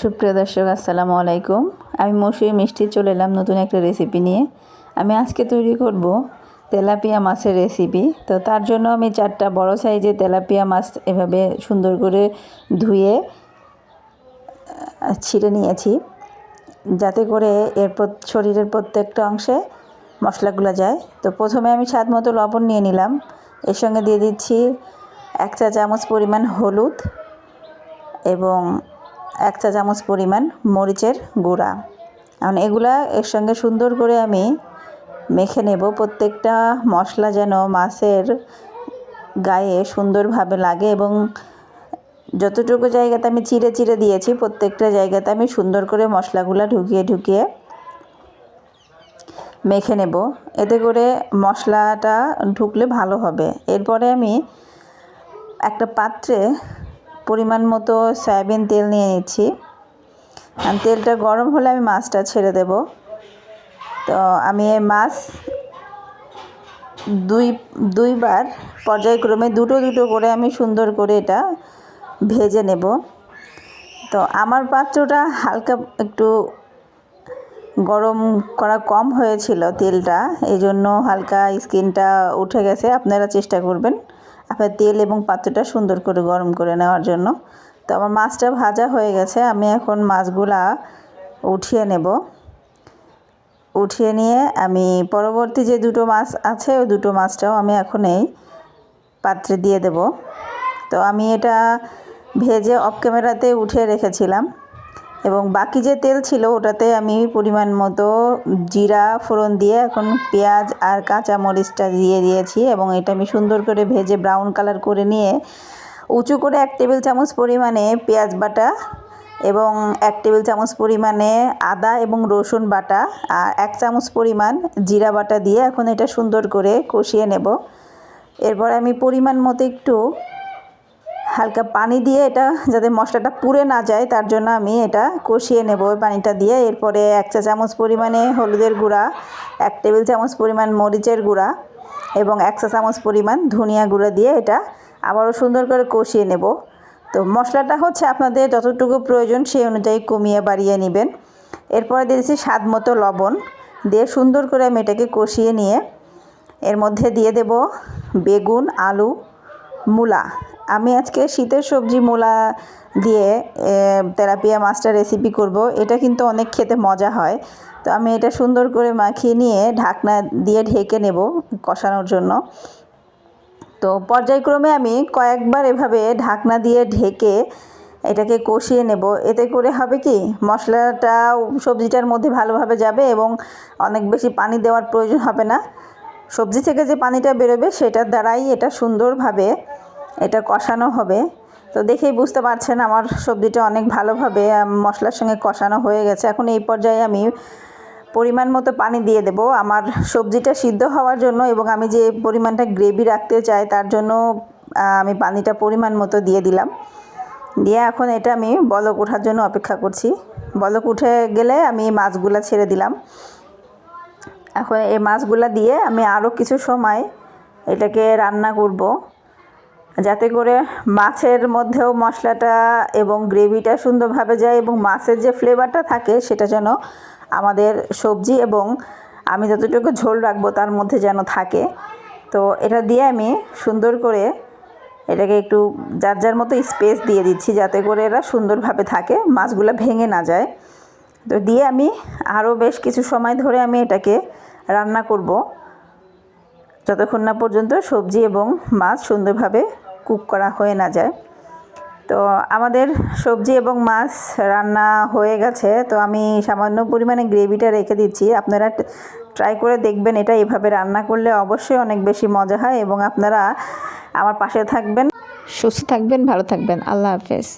সুপ্রিয় দর্শক, আসসালামু আলাইকুম। আমি মৌসুমি মিষ্টি চলে এলাম নতুন একটা রেসিপি নিয়ে। আমি আজকে তৈরি করব তেলাপিয়া মাছের রেসিপি তো তার জন্য আমি চারটা বড় সাইজের তেলাপিয়া মাছ এভাবে সুন্দর করে ধুয়ে ছিঁড়ে নিয়েছি। যাতে করে এর শরীরের প্রত্যেকটা অংশে মশলাগুলো যায়। তো প্রথমে আমি স্বাদ মতো লবণ নিয়ে নিলাম। এর সঙ্গে দিয়ে দিচ্ছি এক চা চামচ পরিমাণ হলুদ এবং এক চা চামচ পরিমাণ মরিচের গুঁড়া। এখন এগুলা এর সঙ্গে সুন্দর করে আমি মেখে নেব। প্রত্যেকটা মশলা যেন মাছের গায়ে সুন্দরভাবে লাগে এবং যতটুকু জায়গাতে আমি চিড়ে চিড়ে দিয়েছি, প্রত্যেকটা জায়গাতে আমি সুন্দর করে মশলাগুলো ঢুকিয়ে ঢুকিয়ে মেখে নেব। এতে করে মশলাটা ঢুকলে ভালো হবে। এরপরে আমি একটা পাত্রে পরিমাণ মতো সয়াবিন তেল নিয়ে নিচ্ছি। তেলটা গরম হলে আমি মাছটা ছেড়ে দেব। তো আমি এই মাছ দুই, দুইবার পর্যায়ক্রমে দুটো দুটো করে আমি সুন্দর করে এটা ভেজে নেব। তো আমার পাত্রটা হালকা একটু গরম করা কম হয়েছিল তেলটা এই জন্য হালকা স্কিনটা উঠে গেছে, আপনারা চেষ্টা করবেন। আপনার তেল এবং পাত্রটা সুন্দর করে গরম করে নেওয়ার জন্য। তো আমার মাছটা ভাজা হয়ে গেছে, আমি এখন মাছগুলা উঠিয়ে নেব। উঠিয়ে নিয়ে আমি পরবর্তী যে দুটো মাছ আছে, ওই দুটো মাছটাও আমি এখন এই পাত্রে দিয়ে দেব। তো আমি এটা ভেজে অফ ক্যামেরাতে উঠে রেখেছিলাম। এবং বাকি যে তেল ছিল ওটাতে আমি পরিমাণ মতো জিরা, ফোড়ন দিয়ে এখন পেঁয়াজ আর কাঁচা মরিচটা দিয়ে দিয়েছি এবং এটা আমি সুন্দর করে ভেজে ব্রাউন কালার করে নিয়ে উঁচু করে এক টেবিল চামচ পরিমাণে পেঁয়াজ বাটা এবং এক টেবিল চামচ পরিমাণে আদা এবং রসুন বাটা আর এক চামচ পরিমাণ জিরা বাটা দিয়ে এখন এটা সুন্দর করে কষিয়ে নেব। এরপর আমি পরিমাণ মতো একটু হালকা পানি দিয়ে এটা যাতে মশলাটা পুড়ে না যায়, তার জন্য আমি এটা কষিয়ে নেব পানিটা দিয়ে। এরপরে এক চা চামচ পরিমাণে হলুদের গুঁড়া, এক টেবিল চামচ পরিমাণ মরিচের গুঁড়া এবং এক চা চামচ পরিমাণ ধনিয়া গুঁড়া দিয়ে এটা আবারও সুন্দর করে কষিয়ে নেব। তো মশলাটা হচ্ছে আপনাদের যতটুকু প্রয়োজন সেই অনুযায়ী কমিয়ে বাড়িয়ে নেবেন। এরপরে দিয়েছি স্বাদ মতো লবণ দিয়ে সুন্দর করে আমি এটাকে কষিয়ে নিয়ে এর মধ্যে দিয়ে দেব বেগুন, আলু, মূলা আমি আজকে শীতের সবজি মূলা দিয়ে এ, তেলাপিয়া মাছটা রেসিপি করব। এটা কিন্তু অনেক খেতে মজা হয়। তো আমি এটা সুন্দর করে মাখিয়ে নিয়ে ঢাকনা দিয়ে ঢেকে নেব কষানোর জন্য। তো পর্যায়ক্রমে আমি কয়েকবার এভাবে ঢাকনা দিয়ে ঢেকে এটাকে কষিয়ে নেব। এতে করে হবে কি মশলাটা সবজিটার মধ্যে ভালোভাবে যাবে এবং অনেক বেশি পানি দেওয়ার প্রয়োজন হবে না। সবজি থেকে যে পানিটা বেরোবে সেটার দ্বারাই এটা সুন্দরভাবে এটা কষানো হবে। তো দেখেই বুঝতে পারছেন আমার সবজিটা অনেক ভালোভাবে মশলার সঙ্গে কষানো হয়ে গেছে। এখন এই পর্যায়ে আমি পরিমাণ মতো পানি দিয়ে দেব। আমার সবজিটা সিদ্ধ হওয়ার জন্য এবং আমি যে পরিমাণটা গ্রেভি রাখতে চাই তার জন্য আমি পানিটা পরিমাণ মতো দিয়ে দিলাম। দিয়ে এখন এটা আমি বলক ওঠার জন্য অপেক্ষা করছি। বলক উঠে গেলে আমি মাছগুলা ছেড়ে দিলাম। এখন এই মাছগুলা দিয়ে আমি আরও কিছু সময় এটাকে রান্না করব। যাতে করে মাছের মধ্যেও মশলাটা এবং গ্রেভিটা সুন্দরভাবে যায় এবং মাছের যে ফ্লেভারটা থাকে সেটা যেন আমাদের সবজি এবং আমি যতটুকু ঝোল রাখব তার মধ্যে যেন থাকে। তো এটা দিয়ে আমি সুন্দর করে এটাকে একটু যার যার মতো স্পেস দিয়ে দিচ্ছি যাতে করে এরা সুন্দরভাবে থাকে, মাছগুলো ভেঙে না যায়। তো দিয়ে আমি আরও বেশ কিছু সময় ধরে আমি এটাকে রান্না করব। যতক্ষণ না পর্যন্ত সবজি এবং মাছ সুন্দরভাবে কুক করা হয়ে না যায়। তো আমাদের সবজি এবং মাছ রান্না হয়ে গেছে। তো আমি সামান্য পরিমাণে গ্রেভিটা রেখে দিচ্ছি। আপনারা ট্রাই করে দেখবেন এটা এভাবে রান্না করলে অবশ্যই অনেক বেশি মজা হয় এবং আপনারা আমার পাশে থাকবেন। সুস্থ থাকবেন, ভালো থাকবেন। আল্লাহ হাফেজ।